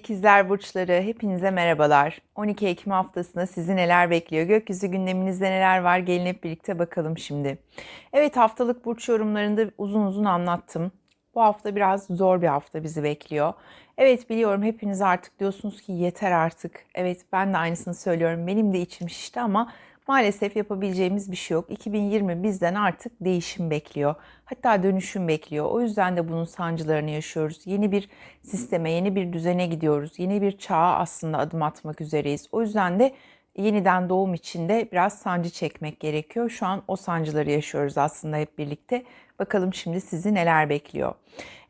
ikizler burçları hepinize merhabalar. 12 Ekim haftasında sizi neler bekliyor? Gökyüzü gündeminizde neler var? Gelin hep birlikte bakalım şimdi. Evet haftalık burç yorumlarında uzun uzun anlattım. Bu hafta biraz zor bir hafta bizi bekliyor. Evet biliyorum hepiniz artık diyorsunuz ki yeter artık. Evet ben de aynısını söylüyorum. Benim de içim şişti ama maalesef yapabileceğimiz bir şey yok. 2020 bizden artık değişim bekliyor. Hatta dönüşüm bekliyor. O yüzden de bunun sancılarını yaşıyoruz. Yeni bir sisteme, yeni bir düzene gidiyoruz. Yeni bir çağa aslında adım atmak üzereyiz. O yüzden de yeniden doğum içinde biraz sancı çekmek gerekiyor. Şu an o sancıları yaşıyoruz aslında hep birlikte. Bakalım şimdi sizi neler bekliyor.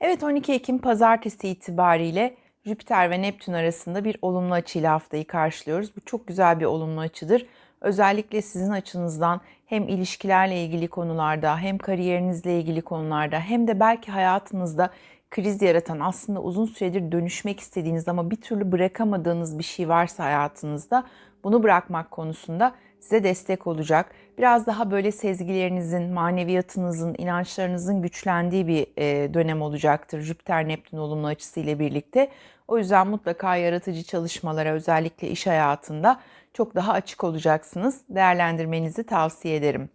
Evet 12 Ekim pazartesi itibariyle Jüpiter ve Neptün arasında bir olumlu açıyla haftayı karşılıyoruz. Bu çok güzel bir olumlu açıdır. Özellikle sizin açınızdan hem ilişkilerle ilgili konularda hem kariyerinizle ilgili konularda hem de belki hayatınızda kriz yaratan aslında uzun süredir dönüşmek istediğiniz ama bir türlü bırakamadığınız bir şey varsa hayatınızda bunu bırakmak konusunda size destek olacak. Biraz daha böyle sezgilerinizin, maneviyatınızın, inançlarınızın güçlendiği bir dönem olacaktır Jüpiter Neptün olumlu açısıyla birlikte. O yüzden mutlaka yaratıcı çalışmalara özellikle iş hayatında çok daha açık olacaksınız. Değerlendirmenizi tavsiye ederim.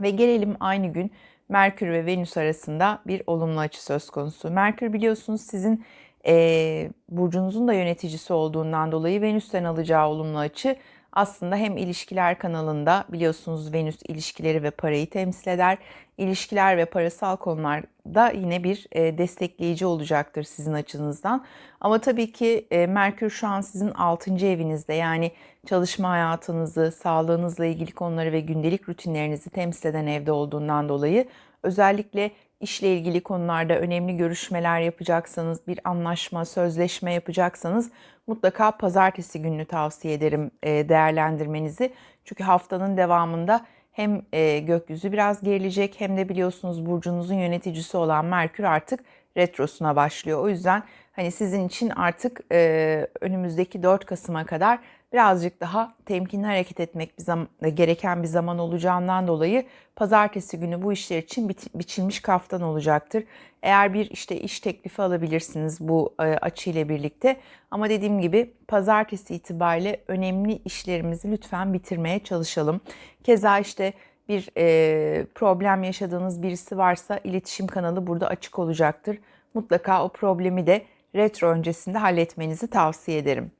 Ve gelelim aynı gün Merkür ve Venüs arasında bir olumlu açı söz konusu. Merkür biliyorsunuz sizin e, burcunuzun da yöneticisi olduğundan dolayı Venüs'ten alacağı olumlu açı aslında hem ilişkiler kanalında biliyorsunuz Venüs ilişkileri ve parayı temsil eder. İlişkiler ve parasal konularda yine bir e, destekleyici olacaktır sizin açınızdan. Ama tabii ki e, Merkür şu an sizin 6. evinizde yani çalışma hayatınızı, sağlığınızla ilgili konuları ve gündelik rutinlerinizi temsil eden evde olduğundan dolayı özellikle işle ilgili konularda önemli görüşmeler yapacaksanız, bir anlaşma, sözleşme yapacaksanız mutlaka pazartesi gününü tavsiye ederim e, değerlendirmenizi. Çünkü haftanın devamında hem e, gökyüzü biraz gerilecek hem de biliyorsunuz burcunuzun yöneticisi olan Merkür artık retrosuna başlıyor. O yüzden hani sizin için artık e, önümüzdeki 4 Kasım'a kadar birazcık daha temkinli hareket etmek bir zaman, gereken bir zaman olacağından dolayı pazartesi günü bu işler için biçilmiş kaftan olacaktır. Eğer bir işte iş teklifi alabilirsiniz bu e, açı ile birlikte. Ama dediğim gibi pazartesi itibariyle önemli işlerimizi lütfen bitirmeye çalışalım. Keza işte bir e, problem yaşadığınız birisi varsa iletişim kanalı burada açık olacaktır. Mutlaka o problemi de retro öncesinde halletmenizi tavsiye ederim.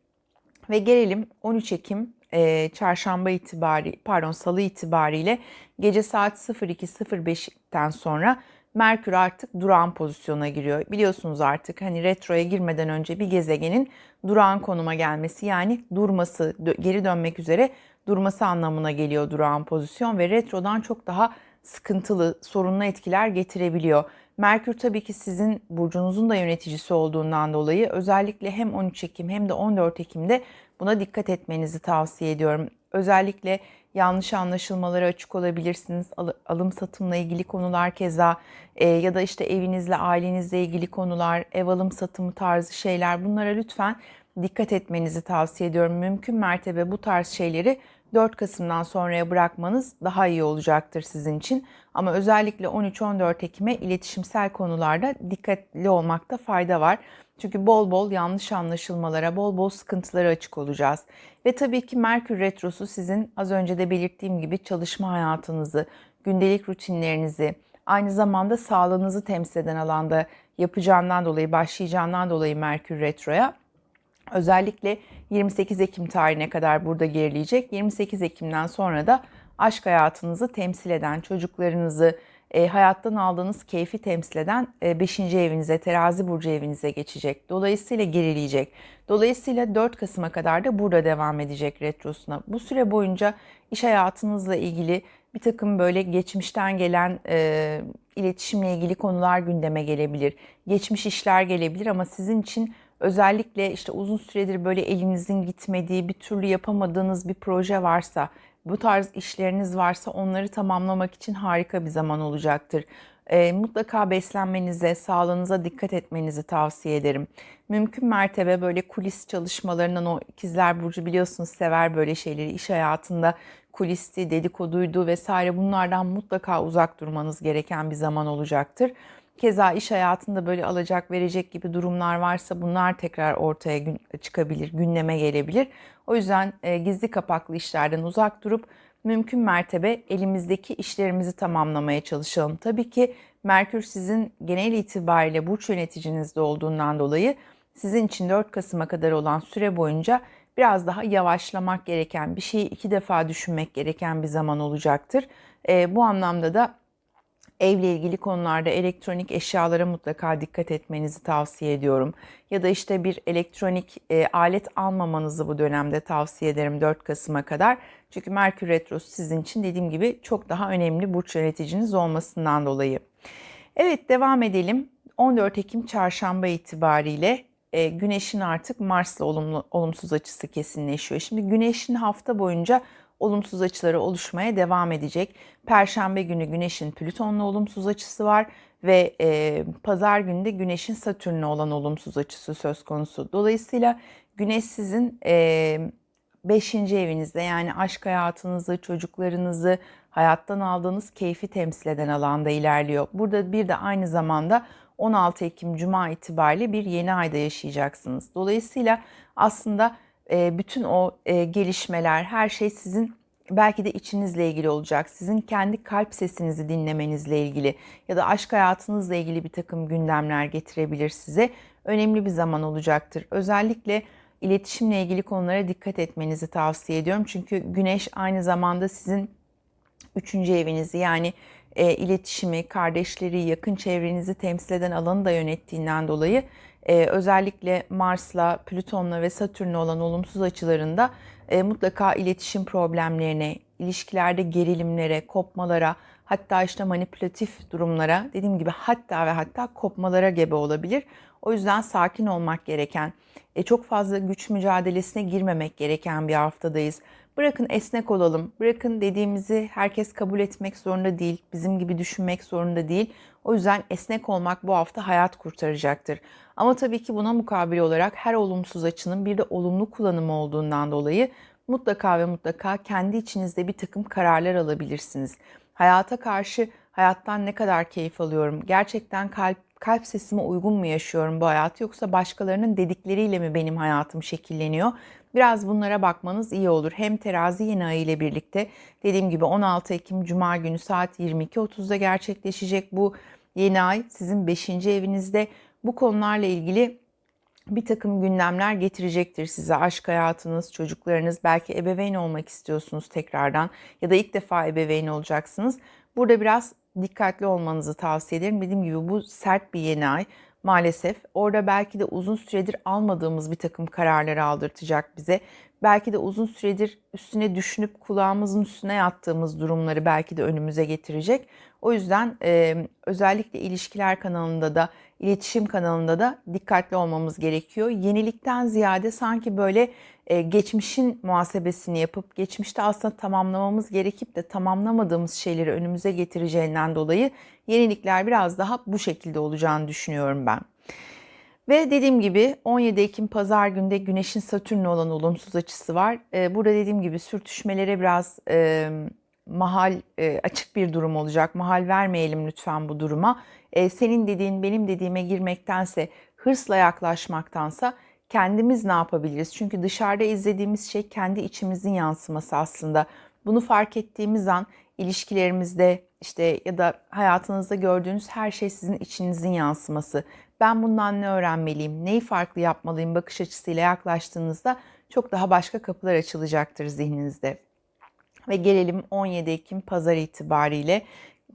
Ve gelelim 13 Ekim e, çarşamba itibari pardon salı itibariyle gece saat 02.05'ten sonra Merkür artık durağan pozisyona giriyor. Biliyorsunuz artık hani retroya girmeden önce bir gezegenin durağan konuma gelmesi yani durması, geri dönmek üzere durması anlamına geliyor durağan pozisyon ve retrodan çok daha sıkıntılı, sorunlu etkiler getirebiliyor. Merkür tabii ki sizin burcunuzun da yöneticisi olduğundan dolayı özellikle hem 13 Ekim hem de 14 Ekim'de buna dikkat etmenizi tavsiye ediyorum. Özellikle yanlış anlaşılmalara açık olabilirsiniz. Alım satımla ilgili konular keza e, ya da işte evinizle, ailenizle ilgili konular, ev alım satımı tarzı şeyler bunlara lütfen dikkat etmenizi tavsiye ediyorum. Mümkün mertebe bu tarz şeyleri 4 Kasım'dan sonraya bırakmanız daha iyi olacaktır sizin için. Ama özellikle 13-14 Ekim'e iletişimsel konularda dikkatli olmakta fayda var. Çünkü bol bol yanlış anlaşılmalara, bol bol sıkıntılara açık olacağız. Ve tabii ki Merkür Retrosu sizin az önce de belirttiğim gibi çalışma hayatınızı, gündelik rutinlerinizi, aynı zamanda sağlığınızı temsil eden alanda yapacağından dolayı, başlayacağından dolayı Merkür Retro'ya özellikle 28 Ekim tarihine kadar burada gerileyecek. 28 Ekim'den sonra da aşk hayatınızı temsil eden, çocuklarınızı, e, hayattan aldığınız keyfi temsil eden 5. E, evinize, terazi burcu evinize geçecek. Dolayısıyla gerileyecek. Dolayısıyla 4 Kasım'a kadar da burada devam edecek retrosuna. Bu süre boyunca iş hayatınızla ilgili bir takım böyle geçmişten gelen e, iletişimle ilgili konular gündeme gelebilir. Geçmiş işler gelebilir ama sizin için özellikle işte uzun süredir böyle elinizin gitmediği, bir türlü yapamadığınız bir proje varsa, bu tarz işleriniz varsa onları tamamlamak için harika bir zaman olacaktır. E, mutlaka beslenmenize, sağlığınıza dikkat etmenizi tavsiye ederim. Mümkün mertebe böyle kulis çalışmalarından o ikizler burcu biliyorsunuz sever böyle şeyleri iş hayatında kulisti, dedikoduydu vesaire bunlardan mutlaka uzak durmanız gereken bir zaman olacaktır. Keza iş hayatında böyle alacak verecek gibi durumlar varsa bunlar tekrar ortaya gün, çıkabilir, gündeme gelebilir. O yüzden e, gizli kapaklı işlerden uzak durup mümkün mertebe elimizdeki işlerimizi tamamlamaya çalışalım. Tabii ki Merkür sizin genel itibariyle burç yöneticinizde olduğundan dolayı sizin için 4 Kasım'a kadar olan süre boyunca biraz daha yavaşlamak gereken, bir şeyi iki defa düşünmek gereken bir zaman olacaktır. E, bu anlamda da evle ilgili konularda elektronik eşyalara mutlaka dikkat etmenizi tavsiye ediyorum. Ya da işte bir elektronik e, alet almamanızı bu dönemde tavsiye ederim 4 Kasım'a kadar. Çünkü Merkür Retrosu sizin için dediğim gibi çok daha önemli burç yöneticiniz olmasından dolayı. Evet devam edelim. 14 Ekim çarşamba itibariyle e, Güneş'in artık Mars'la olumlu, olumsuz açısı kesinleşiyor. Şimdi Güneş'in hafta boyunca olumsuz açıları oluşmaya devam edecek. Perşembe günü Güneş'in Plüton'la olumsuz açısı var ve e, pazar günü de Güneş'in Satürn'le olan olumsuz açısı söz konusu. Dolayısıyla Güneş sizin e, 5. evinizde yani aşk hayatınızı, çocuklarınızı, hayattan aldığınız keyfi temsil eden alanda ilerliyor. Burada bir de aynı zamanda 16 Ekim Cuma itibariyle bir yeni ayda yaşayacaksınız. Dolayısıyla aslında e, bütün o e, gelişmeler, her şey sizin belki de içinizle ilgili olacak. Sizin kendi kalp sesinizi dinlemenizle ilgili ya da aşk hayatınızla ilgili bir takım gündemler getirebilir size. Önemli bir zaman olacaktır. Özellikle iletişimle ilgili konulara dikkat etmenizi tavsiye ediyorum. Çünkü güneş aynı zamanda sizin üçüncü evinizi yani e, iletişimi, kardeşleri, yakın çevrenizi temsil eden alanı da yönettiğinden dolayı e, özellikle Mars'la, Plüton'la ve Satürn'le olan olumsuz açılarında e, mutlaka iletişim problemlerine, ilişkilerde gerilimlere, kopmalara, hatta işte manipülatif durumlara, dediğim gibi hatta ve hatta kopmalara gebe olabilir. O yüzden sakin olmak gereken, e, çok fazla güç mücadelesine girmemek gereken bir haftadayız. Bırakın esnek olalım. Bırakın dediğimizi herkes kabul etmek zorunda değil. Bizim gibi düşünmek zorunda değil. O yüzden esnek olmak bu hafta hayat kurtaracaktır. Ama tabii ki buna mukabil olarak her olumsuz açının bir de olumlu kullanımı olduğundan dolayı mutlaka ve mutlaka kendi içinizde bir takım kararlar alabilirsiniz. Hayata karşı hayattan ne kadar keyif alıyorum? Gerçekten kalp kalp sesime uygun mu yaşıyorum bu hayatı yoksa başkalarının dedikleriyle mi benim hayatım şekilleniyor? Biraz bunlara bakmanız iyi olur. Hem terazi yeni ayı ile birlikte dediğim gibi 16 Ekim Cuma günü saat 22.30'da gerçekleşecek bu yeni ay sizin 5. evinizde. Bu konularla ilgili bir takım gündemler getirecektir size. Aşk hayatınız, çocuklarınız, belki ebeveyn olmak istiyorsunuz tekrardan ya da ilk defa ebeveyn olacaksınız. Burada biraz dikkatli olmanızı tavsiye ederim. Dediğim gibi bu sert bir yeni ay maalesef. Orada belki de uzun süredir almadığımız bir takım kararları aldırtacak bize. Belki de uzun süredir üstüne düşünüp kulağımızın üstüne yattığımız durumları belki de önümüze getirecek. O yüzden e, özellikle ilişkiler kanalında da, iletişim kanalında da dikkatli olmamız gerekiyor. Yenilikten ziyade sanki böyle e, geçmişin muhasebesini yapıp geçmişte aslında tamamlamamız gerekip de tamamlamadığımız şeyleri önümüze getireceğinden dolayı yenilikler biraz daha bu şekilde olacağını düşünüyorum ben. Ve dediğim gibi 17 Ekim pazar günde Güneş'in Satürn'le olan olumsuz açısı var. E, burada dediğim gibi sürtüşmelere biraz e, mahal e, açık bir durum olacak. Mahal vermeyelim lütfen bu duruma. E, senin dediğin benim dediğime girmektense, hırsla yaklaşmaktansa kendimiz ne yapabiliriz? Çünkü dışarıda izlediğimiz şey kendi içimizin yansıması aslında. Bunu fark ettiğimiz an ilişkilerimizde işte ya da hayatınızda gördüğünüz her şey sizin içinizin yansıması. Ben bundan ne öğrenmeliyim, neyi farklı yapmalıyım bakış açısıyla yaklaştığınızda çok daha başka kapılar açılacaktır zihninizde. Ve gelelim 17 Ekim pazar itibariyle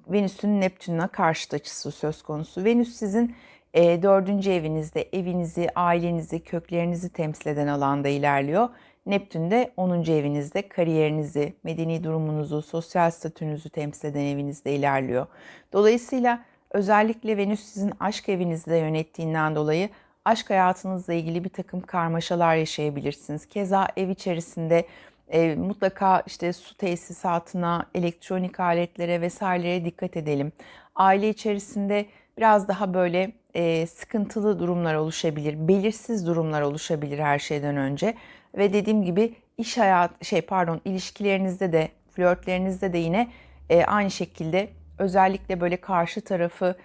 Venüs'ün Neptün'e karşıt açısı söz konusu. Venüs sizin e, dördüncü evinizde evinizi, ailenizi, köklerinizi temsil eden alanda ilerliyor. Neptün de 10. evinizde kariyerinizi, medeni durumunuzu, sosyal statünüzü temsil eden evinizde ilerliyor. Dolayısıyla özellikle Venüs sizin aşk evinizde yönettiğinden dolayı aşk hayatınızla ilgili bir takım karmaşalar yaşayabilirsiniz. Keza ev içerisinde e, mutlaka işte su tesisatına, elektronik aletlere vesairelere dikkat edelim. Aile içerisinde biraz daha böyle e, sıkıntılı durumlar oluşabilir, belirsiz durumlar oluşabilir her şeyden önce. Ve dediğim gibi iş hayat şey pardon ilişkilerinizde de flörtlerinizde de yine e, aynı şekilde özellikle böyle karşı tarafı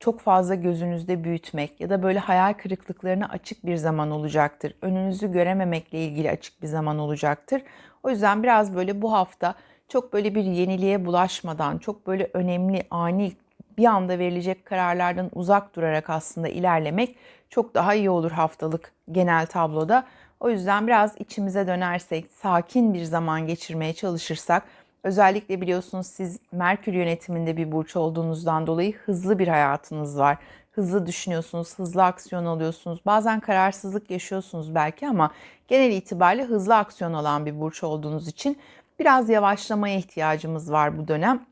çok fazla gözünüzde büyütmek ya da böyle hayal kırıklıklarına açık bir zaman olacaktır. Önünüzü görememekle ilgili açık bir zaman olacaktır. O yüzden biraz böyle bu hafta çok böyle bir yeniliğe bulaşmadan, çok böyle önemli, ani bir anda verilecek kararlardan uzak durarak aslında ilerlemek çok daha iyi olur haftalık genel tabloda. O yüzden biraz içimize dönersek, sakin bir zaman geçirmeye çalışırsak, özellikle biliyorsunuz siz Merkür yönetiminde bir burç olduğunuzdan dolayı hızlı bir hayatınız var. Hızlı düşünüyorsunuz, hızlı aksiyon alıyorsunuz. Bazen kararsızlık yaşıyorsunuz belki ama genel itibariyle hızlı aksiyon alan bir burç olduğunuz için biraz yavaşlamaya ihtiyacımız var bu dönem.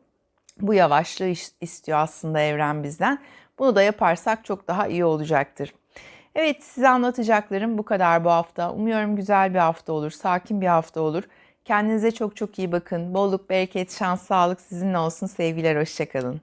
Bu yavaşlığı istiyor aslında evren bizden. Bunu da yaparsak çok daha iyi olacaktır. Evet size anlatacaklarım bu kadar bu hafta. Umuyorum güzel bir hafta olur, sakin bir hafta olur. Kendinize çok çok iyi bakın. Bolluk, bereket, şans, sağlık sizinle olsun. Sevgiler, hoşçakalın.